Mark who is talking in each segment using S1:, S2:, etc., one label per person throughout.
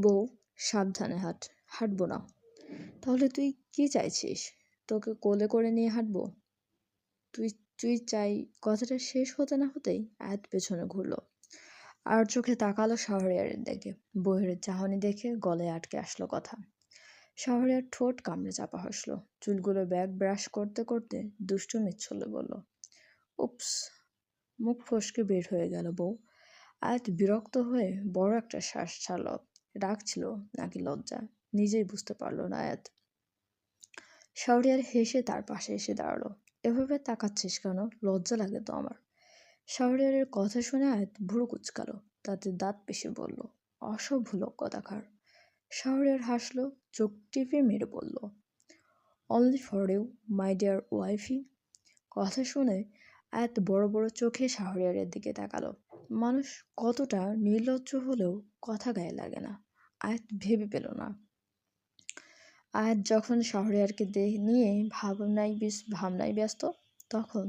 S1: বউ, সাবধানে হাঁট, হাঁটবো না। তাহলে তুই কি চাইছিস? তোকে কোলে করে নিয়ে হাঁটবো? তুই তুই চাই কথাটা শেষ হতে না হতেই আয়াত পেছনে ঘুরলো। আর চোখে তাকালো শাহরিয়ারের দিকে। বইয়ের চাহনি দেখে গলে আটকে আসলো কথা। শাহরিয়ার ঠোঁট কামড়ে চাপা হাসলো। চুলগুলো ব্যাগ ব্রাশ করতে করতে দুষ্টু মিচ্ছলে বলল উপস মুখ ফসকে বের হয়ে গেল বউ। আয়াত বিরক্ত হয়ে বড় একটা শ্বাস ছাড়ল। রাগ ছিল নাকি লজ্জা? নিজেই বুঝতে পারল না আয়াত। শাহরিয়ার হেসে তার পাশে এসে দাঁড়াল। এভাবে তাকাচ্ছিস কেন? লজ্জা লাগে তো আমার। শাহরিয়ারের কথা শুনে আয়াত ভুরু কুচকালো। তাতে দাঁত পেশে বলল, অসভ্য লোক কথাকার। শাহরিয়ার হাসলো, চোখ টিপে মেরে বলল only for you my dear wifey কথা শুনে এত বড় বড় চোখে শাহরিয়ারের দিকে তাকালো। মানুষ কতটা নির্লজ্জ হলেও কথা গায়ে লাগে না। আয়াত ভেবে পেল না। আয়াত যখন শাহরিয়ারকে নিয়ে ভাবনায় ভাবনায় ব্যস্ত, তখন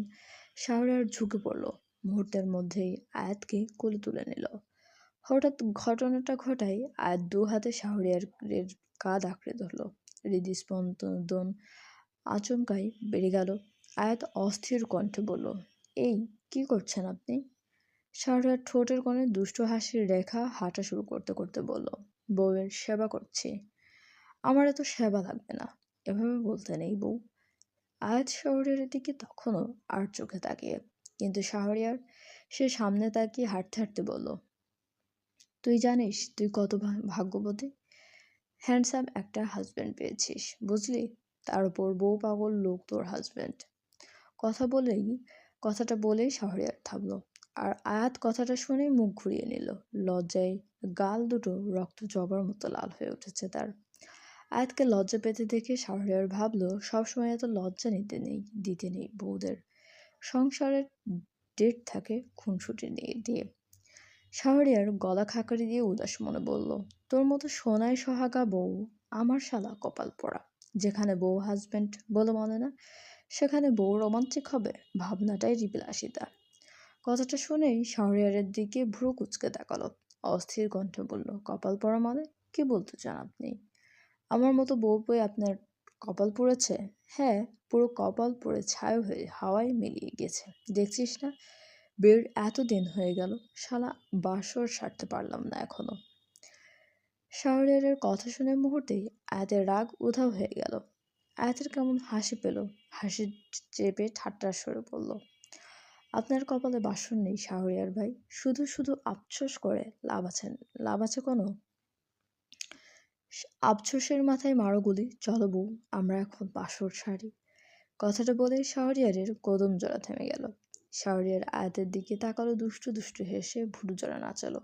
S1: শাহরিয়ার ঝুঁকে পড়ল। মুহূর্তের মধ্যেই আয়াতকে কোলে তুলে নিল। হঠাৎ ঘটনাটা ঘটায় আয়াত দু হাতে শাহরিয়ারের কাঁধ আঁকড়ে ধরল। হৃদস্পন্দন আচমকাই বেড়ে গেল। আয়াত অস্থির কণ্ঠে বলল, এই, কি করছেন আপনি? শাহরিয়ার ঠোঁটের কোণে দুষ্ট হাসির রেখা হাঁটা শুরু করতে করতে বলল বউয়ের সেবা করছি। আমার এত সেবা লাগবে না। এভাবে বলতে নেই বউ। আয়াত শহরের দিকে তখনও আর চোখে তাকিয়ে। কিন্তু শাহরিয়ার সে সামনে তাকিয়ে হাঁটতে হাঁটতে বলল, তুই জানিস তুই কত ভাগ্যবতী? হ্যান্ডসাম একটা হাজব্যান্ড পেয়েছিস, বুঝলি? তার উপর বউ পাগল লোক তোর হাজব্যান্ড কথা বলেই, কথাটা বলেই শাহরিয়ার থামলো। আর আয়াত কথাটা শুনে মুখ ঘুরিয়ে নিল। লজ্জায় গাল দুটো রক্ত জবার মতো লাল হয়ে উঠেছে তার। আয়াতকে লজ্জা পেতে দেখে শাহরিয়ার ভাবলো, সবসময় এত লজ্জা নিতে নেই, দিতে নেই বউদের। সংসারের ডেট থাকে খুনসুটি নিয়ে দিয়ে শাহরিয়ার গলা খাকারি দিয়ে উদাস মনে বলল, তোর মতো সোনায় সোহাগা বউ, আমার শালা কপাল পড়া। যেখানে বউ হাজব্যান্ড বলে মনে না, সেখানে বউ রোমান্টিক হবে, ভাবনাটাই রিবিলাসিতা কথাটা শুনেই শাহরিয়ারের দিকে ভ্রু কুচকে তাকালো। অস্থির কণ্ঠে বলল, কপাল পড়া মানে? কি বলতে চান আপনি? আমার মতো বউ বই আপনার কপাল পড়েছে? হ্যাঁ পুরো কপাল পড়ে ছায় হয়ে হাওয়ায় মিলিয়ে গেছে। দেখছিস না? বের এত দিন হয়ে গেল। শালা বাসর সারতে পারলাম না এখনও। শাহরিয়ারের কথা শুনে মুহূর্তেই আয়াতের রাগ উধাও হয়ে গেল। আয়াতের কেমন হাসি পেল। হাসি চেপে ঠাট্টা সরে পড়ল আপনার কপালে বাসন নেই, শাহরিয়ার ভাই। শুধু শুধু আফসোস করে লাভ আছেন লাভ আছে কোনো? আফসোসের মাথায় মারো গুলি। চলো বউ, আমরা এখন বাসর সারি। কথাটা বলে শাহরিয়ারের কদম জোড়া থেমে গেল। শাহরিয়ার আয়াতের দিকে তাকালো, দুষ্টু দুষ্টু হেসে ভুরু জোড়া নাচালো।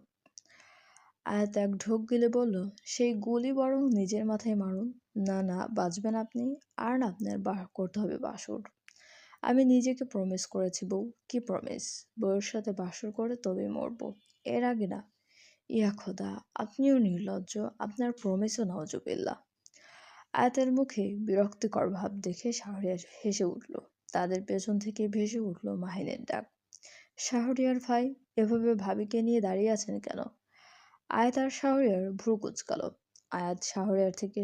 S1: আয়াত এক ঢোক গিলে বলল, সেই গুলি বরং নিজের মাথায় মারুন। না না, বাঁচবেন আপনি। আর না আপনার বা করতে হবে বাসর। আমি নিজেকে প্রমিস করেছি, বউ। কি প্রমিস বউয়ের সাথে বাসর করে তবেই মরব। এর আগে না? ইয়া খোদা, আপনিও নির্লজ্জ। আপনার প্রমিসও নজবিল্লা আয়াতের মুখে বিরক্তিকর ভাব দেখে শাহরিয়ার হেসে উঠল। তাদের পেছন থেকে ভেসে উঠল মাহিনের ডাক। শাহরিয়ার ভাই, এভাবে ভাবিকে নিয়ে দাঁড়িয়ে আছেন কেন? আয়াত আর শাহরিয়ার ভ্রু কুচকাল। আয়াত শাহরিয়ার থেকে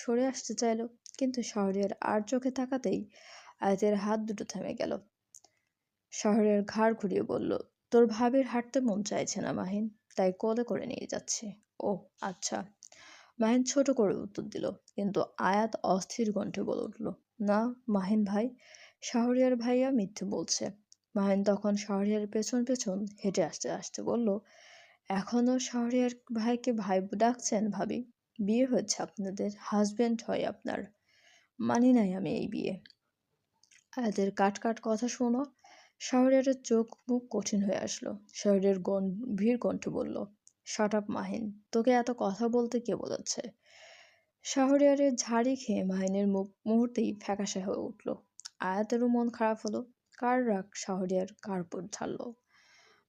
S1: সরে আসতে চাইল, কিন্তু শাহরিয়ার আর চোখে তাকাতেই আয়াতের হাত দুটো থেমে গেল। শহরের ঘাড় ঘুরিয়ে বলল, তোর ভাবির হাঁটতে মন চাইছে না, মাহিন। তাই কলে করে নিয়ে যাচ্ছে। ও আচ্ছা। মাহিন ছোট করে উত্তর দিল, কিন্তু আয়াত অস্থির কণ্ঠে বলে উঠল, না, মাহিন ভাই, শাহরিয়ার ভাইয়া মিথ্যে বলছে। মাহিন তখন শাহরিয়ার পেছন পেছন হেঁটে আসতে আসতে বলল এখনও শাহরিয়ার ভাইকে ভাই ডাকছেন, ভাবি? বিয়ে হয়েছে আপনাদের হাজব্যান্ড হয় আপনার। মানি নাই আমি এই বিয়ে। আয়াতের কাট কাট কথা শোনো। শাহরিয়ারের চোখ মুখ কঠিন হয়ে আসলো। শাহরিয়ার গম্ভীর কণ্ঠে বলল শাট আপ মাহিন। তোকে এত কথা বলতে কে বলেছে শাহরিয়ারের ঝাড়ি খেয়ে মাহিনের মুখ, মুহূর্তেই ফ্যাকাশে হয়ে উঠল। আয়াতেরও মন খারাপ হলো। কার রাগ শাহরিয়ার কার উপর ঝাড়ল?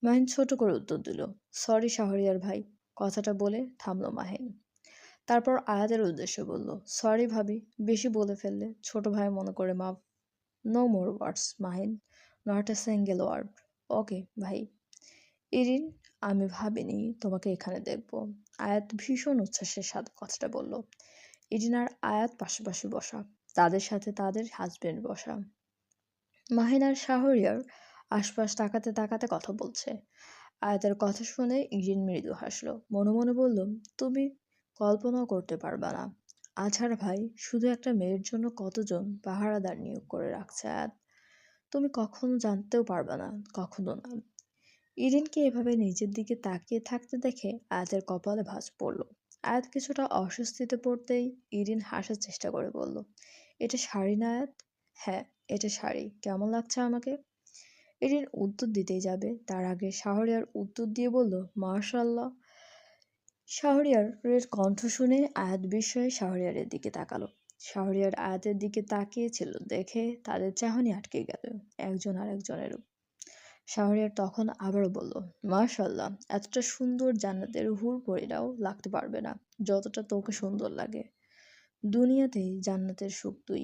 S1: মাহিন ছোট করে উত্তর দিল সরি শাহরিয়ার ভাই। কথাটা বলে থামলো মাহিন। তারপর আয়াতের উদ্দেশ্যে বলল সরি ভাবি। বেশি বলে ফেললে ছোট ভাই মনে করে মাফ no more words Mahin not a single word okay ভাই। ইরিন আমি ভাবিনি তোমাকে এখানে দেখব। আয়াত ভীষণ উচ্ছ্বাসের সাথে কথাটা বলল। ইরিন আর আয়াত পাশাপাশি বসা। তাদের সাথে তাদের হাজবেন্ড বসা। মাহিন আর শাহরিয়ার আশপাশ তাকাতে তাকাতে কথা বলছে। আয়াতের কথা শুনে ইরিন মৃদু হাসলো। মনে মনে বলল, তুমি কল্পনাও করতে পারবা না। আছাড় ভাই, শুধু একটা মেয়ের জন্য কতজন পাহারাদার নিয়োগ করে রাখছে? আয়াত তুমি কখনো জানতেও পারবা না, কখনো না। ইরিনকে এভাবে নিজের দিকে তাকিয়ে থাকতে দেখে আয়াতের কপালে ভাঁজ পড়ল। আয়াত কিছুটা অস্বস্তিতে পড়তেই ইরিন হাসার চেষ্টা করে বলল, এটা শাড়ি না আয়াত? হ্যাঁ এটা শাড়ি। কেমন লাগছে আমাকে? ইরিন উত্তর দিতেই যাবে। তার আগে শাহরিয়ার উত্তর দিয়ে বলল মার্শাল্লাহ শাহরিয়ারের কণ্ঠ শুনে আয়াত বিস্ময়ে শাহরিয়ারের দিকে তাকালো। শাহরিয়ার আয়াতের দিকে তাকিয়েছিল দেখে তাদের চাহনি আটকে গেল একজন আর একজনের শাহরিয়ার তখন আবারও বলল মার্শাল্লাহ এতটা সুন্দর জান্নাতের হুর পরিরাও লাগতে পারবে না, যতটা তোকে সুন্দর লাগে। দুনিয়াতেই জান্নাতের সুখ তুই।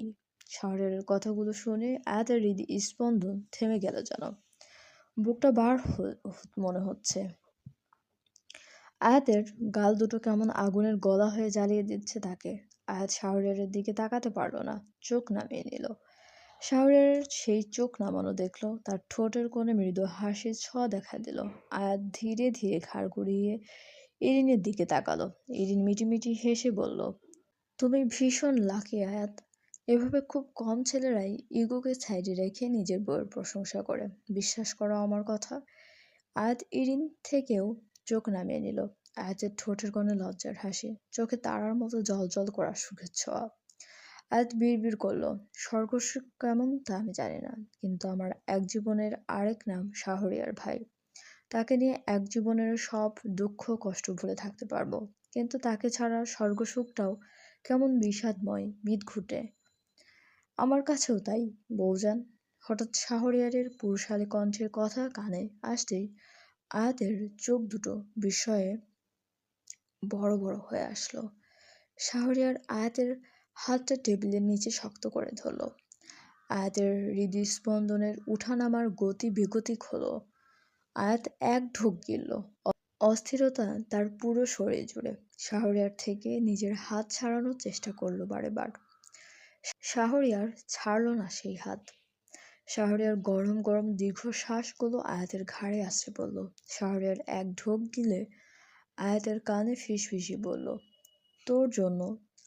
S1: শাহরিয়ারের কথাগুলো শুনে আয়াতের হৃদি স্পন্দন থেমে গেল যেন। বুকটা বার মনে হচ্ছে। আয়াতের গাল দুটো কেমন আগুনের গলা হয়ে জ্বালিয়ে দিচ্ছে তাকে। আয়াত শাহরিয়ারের দিকে তাকাতে পারল না, চোখ নামিয়ে নিল। শাহরিয়ারের সেই চোখ নামানো দেখল, তার ঠোঁটের কোণে মৃদু হাসির ছ দেখা দিল। আয়াত ধীরে ধীরে ঘাড় ঘুরিয়ে ইরিনের দিকে তাকালো। ইরিন মিটিমিটি হেসে বলল, তুমি ভীষণ লাকি আয়াত। এভাবে খুব কম ছেলেরাই ইগোকে সাইডে রেখে নিজের বইয়ের প্রশংসা করে। বিশ্বাস করো আমার কথা। আয়াত ইরিন থেকেও চোখ নামিয়ে নিল। আয়াতের ঠোঁটের কোণে লজ্জার হাসি। চোখে তারার মতো জল জল করা সুখের ছোঁয়া। আয়াত বিড়বিড় করল স্বর্গসুখ কেমন তা আমি জানি না, কিন্তু আমার এক জীবনের আরেক নাম শাহরিয়ার ভাই। তাকে নিয়ে এক জীবনের সব দুঃখ কষ্ট ভুলে থাকতে পারব, কিন্তু তাকে ছাড়া স্বর্গসুখটাও কেমন বিষাদময় ঘুটে। আমার কাছেও তাই বৌজান হঠাৎ শাহরিয়ারের পুরুষালী কণ্ঠের কথা কানে আসতেই আয়াতের চোখ দুটো বিস্ময়ে বড় বড় হয়ে আসলো। শাহরিয়ার আয়াতের হাতটা টেবিলের নিচে শক্ত করে ধরল। আয়াতের হৃদস্পন্দনের উঠানামার গতি বেগতিক হলো। আয়াত এক ঢোক গিলল। অস্থিরতা তার পুরো শরীর জুড়ে। শাহরিয়ার থেকে নিজের হাত ছাড়ানোর চেষ্টা করল বারে, বার। শাহরিয়ার ছাড়ল না সেই হাত। শাহরিয়ার গরম গরম দীর্ঘ শ্বাসগুলো আয়াতের ঘাড়ে আসছে বলল শাহরিয়ার এক ঢোক গিলে আয়াতের কানে ফিসফিসি বলল, তোর জন্য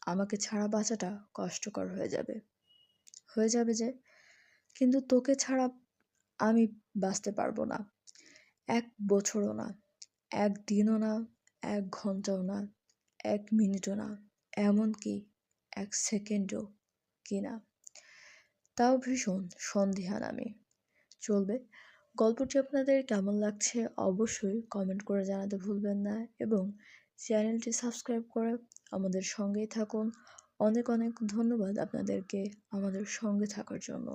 S1: আমাকে ছাড়া বাঁচাটা কষ্টকর হয়ে যাবে। হয়ে যাবে যে, কিন্তু তোকে ছাড়া আমি বাঁচতে পারব না। এক বছরও না, এক দিনও না, এক ঘন্টাও না, এক মিনিটও না, এমনকি এক সেকেন্ডও কি না? তাও ভীষণ সন্দিহান নামে। চলবে। গল্পটি আপনাদের কেমন লাগছে অবশ্যই কমেন্ট করে জানাতে ভুলবেন না এবং চ্যানেলটি সাবস্ক্রাইব করে আমাদের সঙ্গেই থাকুন। অনেক অনেক ধন্যবাদ আপনাদেরকে আমাদের সঙ্গে থাকার জন্য।